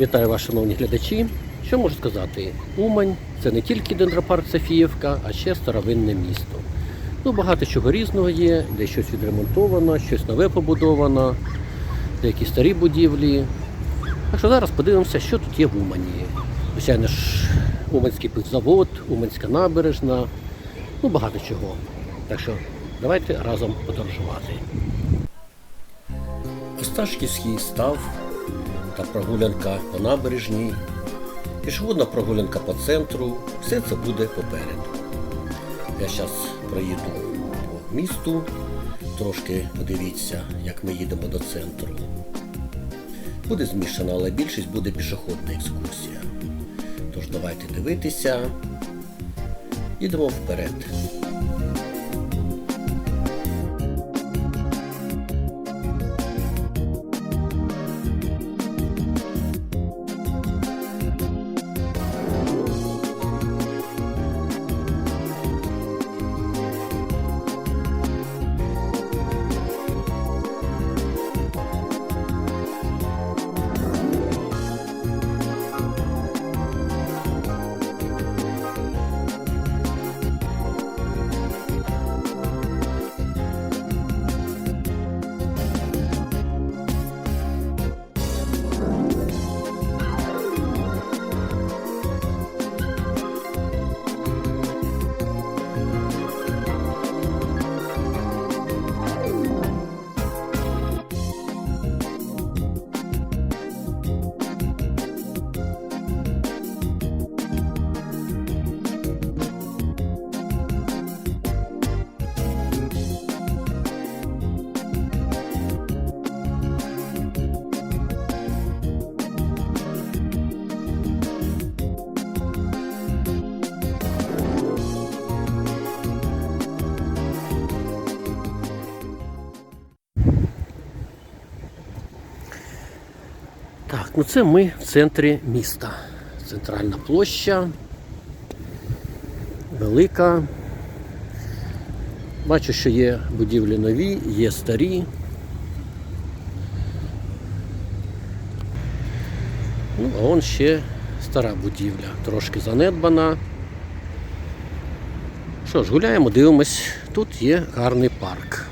Вітаю вас, шановні глядачі. Що можу сказати? Умань це не тільки дендропарк Софіївка, а ще старовинне місто. Ну, багато чого різного є, де щось відремонтовано, щось нове побудовано, деякі старі будівлі. Так що зараз подивимося, що тут є в Умані. Звичайно ж, Уманський пивзавод, Уманська набережна, ну багато чого. Так що давайте разом подорожувати. Осташківський став та прогулянка по набережній, пішохідна прогулянка по центру, все це буде попереду. Я зараз проїду по місту, трошки подивіться, як ми їдемо до центру. Буде змішано, але більшість буде пішохідна екскурсія. Тож давайте дивитися. Їдемо вперед. Ну це ми в центрі міста. Центральна площа. Велика. Бачу, що є будівлі нові, є старі. Ну, а он ще стара будівля, трошки занедбана. Що ж, гуляємо, дивимось. Тут є гарний парк.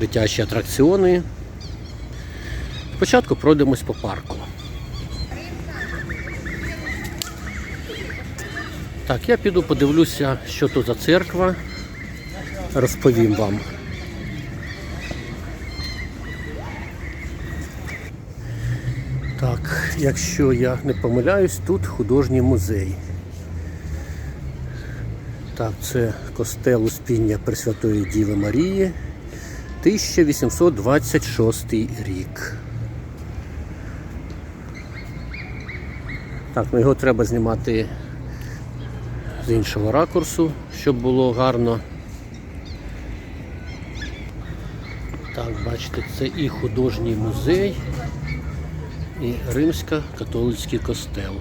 Дитячі атракціони. Спочатку пройдемось по парку. Так, я піду подивлюся, що то за церква. Розповім вам. Так, якщо я не помиляюсь, тут художній музей. Так, це костел Успіння Пресвятої Діви Марії, 1826 рік. Так, ну його треба знімати з іншого ракурсу, щоб було гарно. Так, бачите, це і художній музей, і римсько-католицький костел.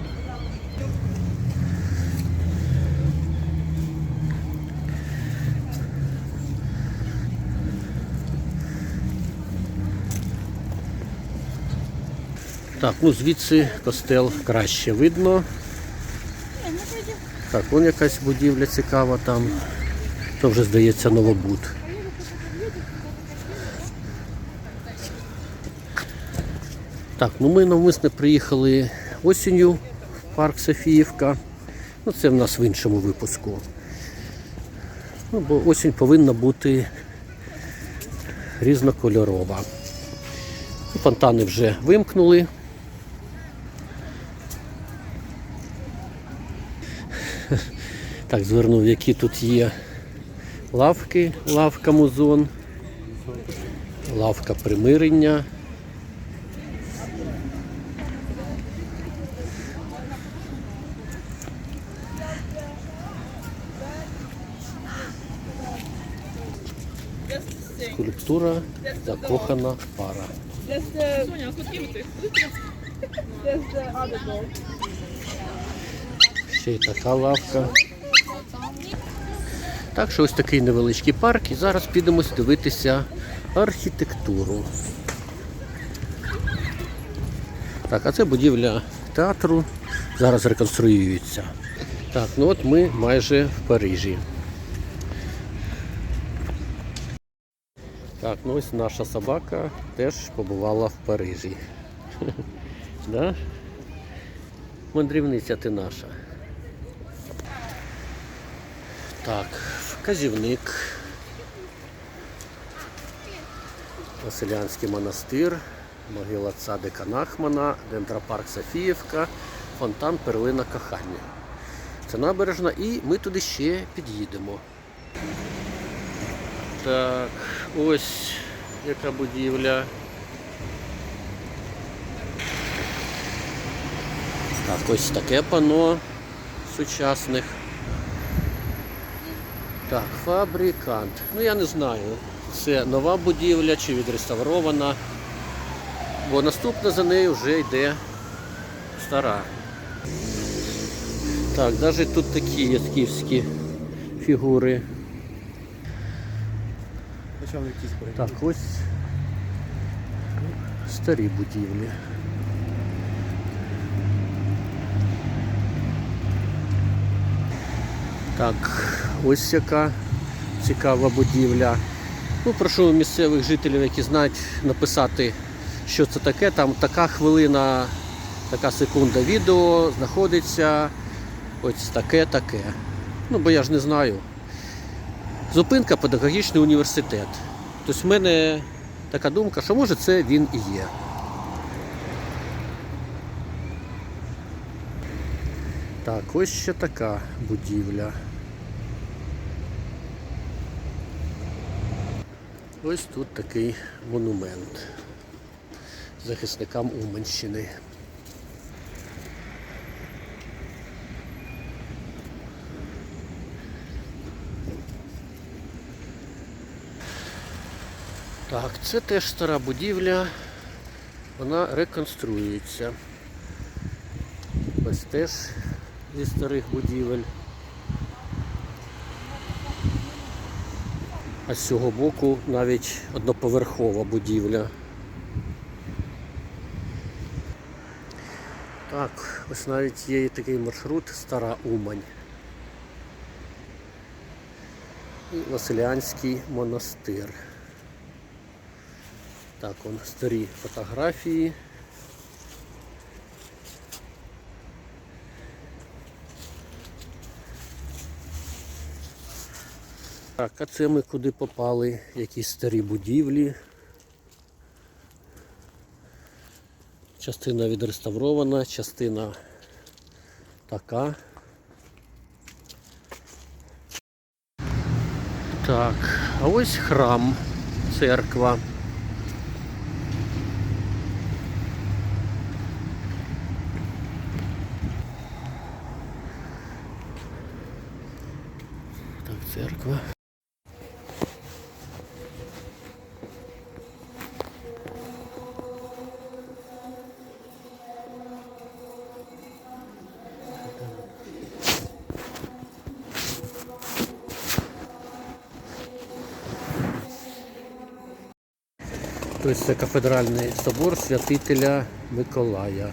Так, ну звідси костел краще видно. Так, вон якась будівля цікава там. То вже здається Новобуд. Так, ну ми навмисне приїхали осінню в парк Софіївка. Ну це в нас в іншому випуску. Ну, бо осінь повинна бути різнокольорова. Ну, Фонтани вже вимкнули. Так, звернув, які тут є лавки, лавка музон, лавка примирення. Скульптура закохана пара. Ще й така лавка. Так що ось такий невеличкий парк і зараз підемо дивитися архітектуру. Так, а це будівля театру. Зараз реконструюється. Так, ну от ми майже в Парижі. Так, ну ось наша собака теж побувала в Парижі. Мандрівниця ти наша. Так, вказівник. Василянський монастир, могила цадика Нахмана, дендропарк Софіївка, фонтан Перлина Кохання. Це набережна і ми туди ще під'їдемо. Так, ось яка будівля. Так, ось таке пано сучасних. Так, фабрикант. Ну я не знаю, це нова будівля чи відреставрована. Бо наступна за нею вже йде стара. Так, навіть тут такі ясківські фігури. Так, ось старі будівлі. Так, ось яка цікава будівля. Ну, прошу місцевих жителів, які знають, написати, що це таке. Там така хвилина, така секунда відео знаходиться. Ось таке, таке. Ну, бо я ж не знаю. Зупинка педагогічний університет. Тобто в мене така думка, що може це він і є. Так, ось ще така будівля. Ось тут такий монумент захисникам Уманщини. Так, це теж стара будівля. Вона реконструюється. Ось теж зі старих будівель. А з цього боку навіть одноповерхова будівля. Так, ось навіть є і такий маршрут Стара Умань. І Василянський монастир. Так, он старі фотографії. Так, а це ми куди попали? Якісь старі будівлі. Частина відреставрована, частина така. Так, а ось храм, церква. Так, церква. Тобто це кафедральний собор святителя Миколая.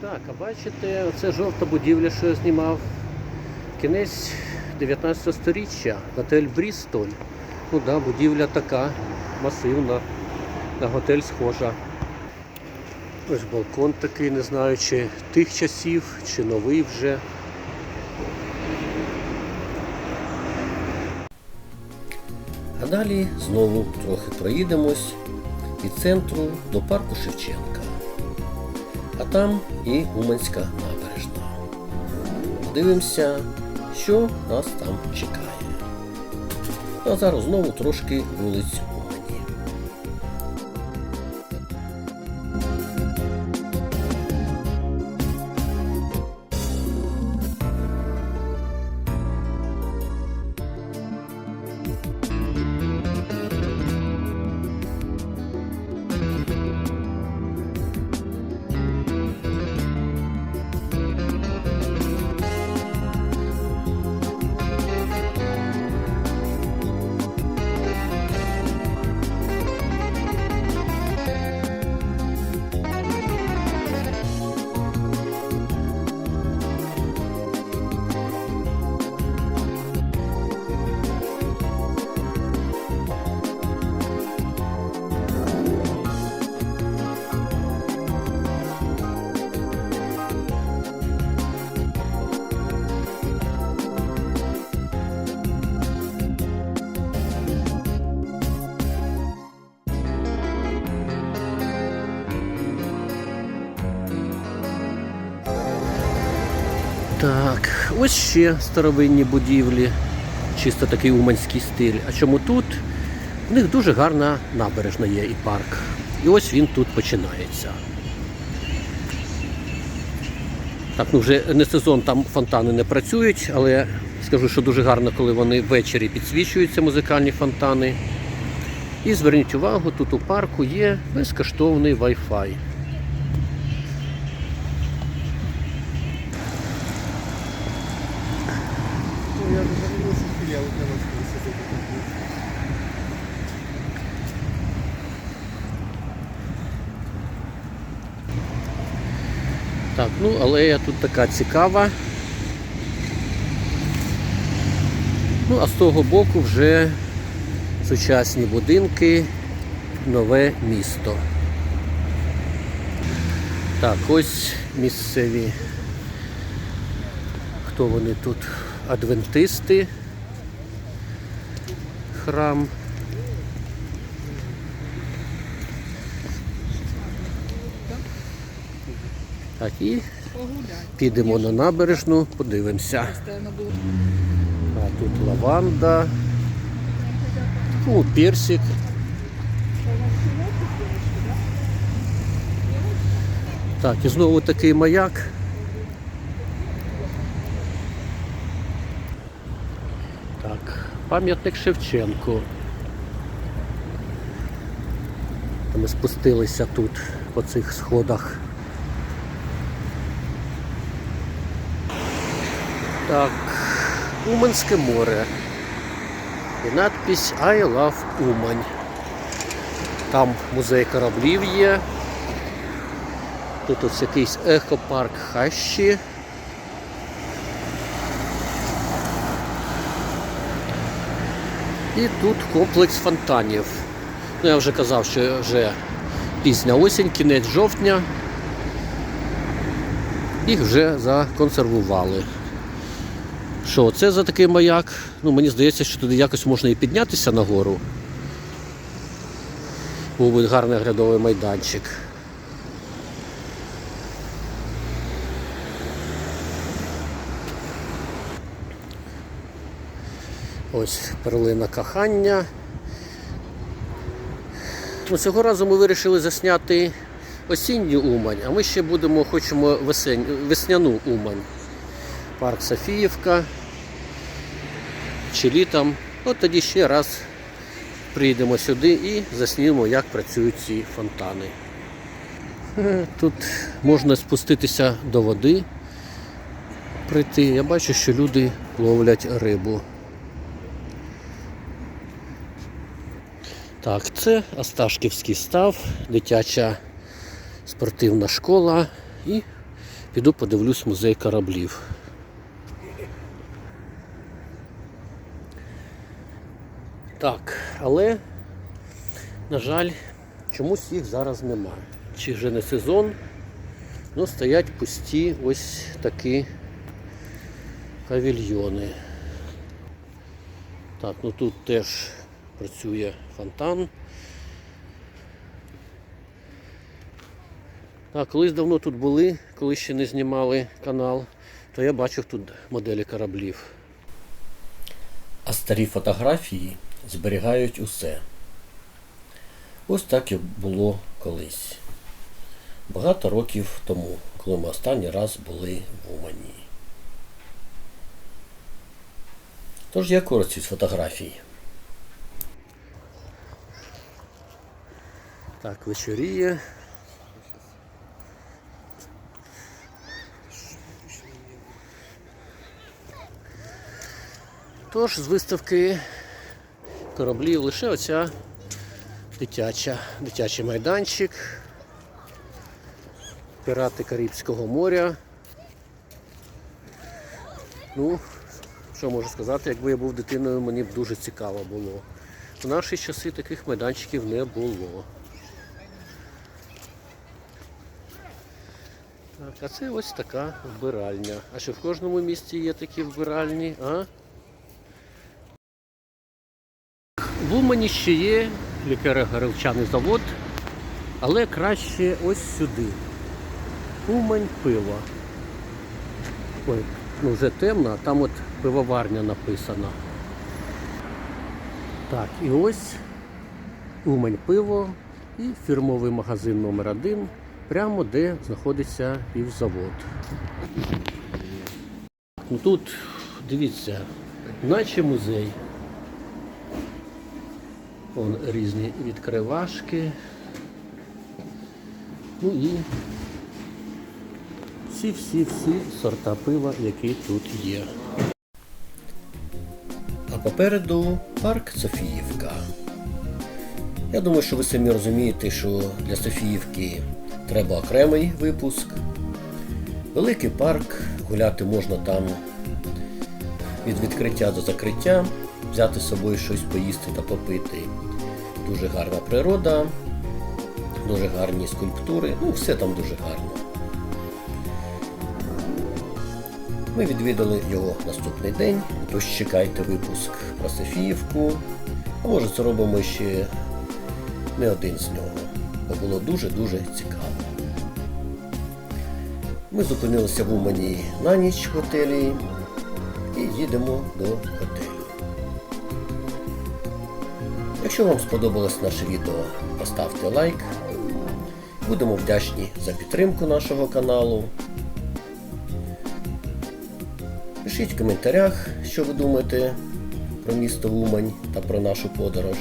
Так, а бачите, оце жовта будівля, що я знімав. Кінець 19 століття, готель Брістоль. Ну да, будівля така масивна, на готель схожа. Ось балкон такий, не знаю, чи тих часів, чи новий вже. А далі знову трохи проїдемось від центру до парку Шевченка. А там і Уманська набережна. Подивимося, що нас там чекає. А зараз знову трошки вулиць Так, ось ще старовинні будівлі, чисто такий уманський стиль. А чому тут? У них дуже гарна набережна є і парк. І ось він тут починається. Так, ну вже не сезон, там фонтани не працюють, але скажу, що дуже гарно, коли вони ввечері підсвічуються, музикальні фонтани. І зверніть увагу, тут у парку є безкоштовний Wi-Fi. Так, ну алея тут така цікава. Ну, а з того боку вже сучасні будинки, нове місто. Так, ось місцеві. Хто вони тут? Адвентисти. Храм. Так, і підемо на набережну, подивимося. А тут лаванда. Ну, персик. Так, і знову такий маяк. Так, пам'ятник Шевченку. Ми спустилися тут по цих сходах. Так, Уманське море. І надпись I love Умань. Там музей кораблів є. Тут ось якийсь екопарк Хащі. І тут комплекс фонтанів. Ну, я вже казав, що вже пізня осінь, кінець жовтня. Їх вже законсервували. Що це за такий маяк? Ну, мені здається, що туди якось можна і піднятися нагору. Був би гарний оглядовий майданчик. Ось перлина кохання. Цього разу ми вирішили засняти осінню Умань, а ми ще будемо, хочемо весень, весняну Умань. Парк Софіївка. Чи літом. От тоді ще раз приїдемо сюди і заснімемо, як працюють ці фонтани. Тут можна спуститися до води, прийти. Я бачу, що люди ловлять рибу. Так, це Осташківський став, дитяча спортивна школа. І піду подивлюсь музей кораблів. Так, але, на жаль, чомусь їх зараз немає. Чи вже не сезон, ну стоять пусті ось такі павільйони. Так, ну тут теж працює фонтан. Так, колись давно тут були, коли ще не знімали канал, то я бачив тут моделі кораблів. А старі фотографії зберігають усе. Ось так і було колись. Багато років тому, коли ми останній раз були в Умані. Тож я користуюсь з фотографій. Так, вечоріє. Тож з виставки кораблів лише оця дитяча, дитячий майданчик. Пірати Карибського моря. Ну, що можу сказати, якби я був дитиною, мені б дуже цікаво було. В наші часи таких майданчиків не було. Так, а це ось така вбиральня. А що в кожному місті є такі вбиральні, а? В Умані ще є лікаро-горілчаний завод, але краще ось сюди. Умань пиво. Ой, ну вже темно, а там от пивоварня написана. Так, і ось Умань пиво і фірмовий магазин номер 1 прямо де знаходиться півзавод. Ну тут, дивіться, наче музей. Вон різні відкривашки. Ну і всі-всі-всі сорта пива, які тут є. А попереду парк Софіївка. Я думаю, що ви самі розумієте, що для Софіївки треба окремий випуск. Великий парк, гуляти можна там від відкриття до закриття, взяти з собою щось поїсти та попити. Дуже гарна природа, дуже гарні скульптури, ну все там дуже гарно. Ми відвідали його наступний день, тож чекайте випуск про Софіївку. А може зробимо ще не один з нього, бо було дуже-дуже цікаво. Ми зупинилися в Умані на ніч в готелі і їдемо до готелю. Якщо вам сподобалось наше відео, поставте лайк. Будемо вдячні за підтримку нашого каналу. Пишіть в коментарях, що ви думаєте про місто Умань та про нашу подорож.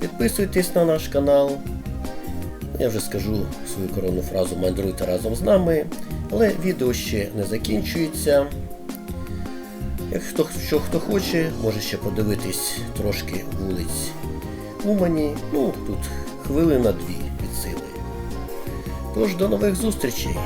Підписуйтесь на наш канал. Я вже скажу свою коронну фразу мандруйте разом з нами, але відео ще не закінчується. Якщо що хто хоче, може ще подивитись трошки вулиць Умані. Ну, тут хвилина дві від сили. Тож до нових зустрічей!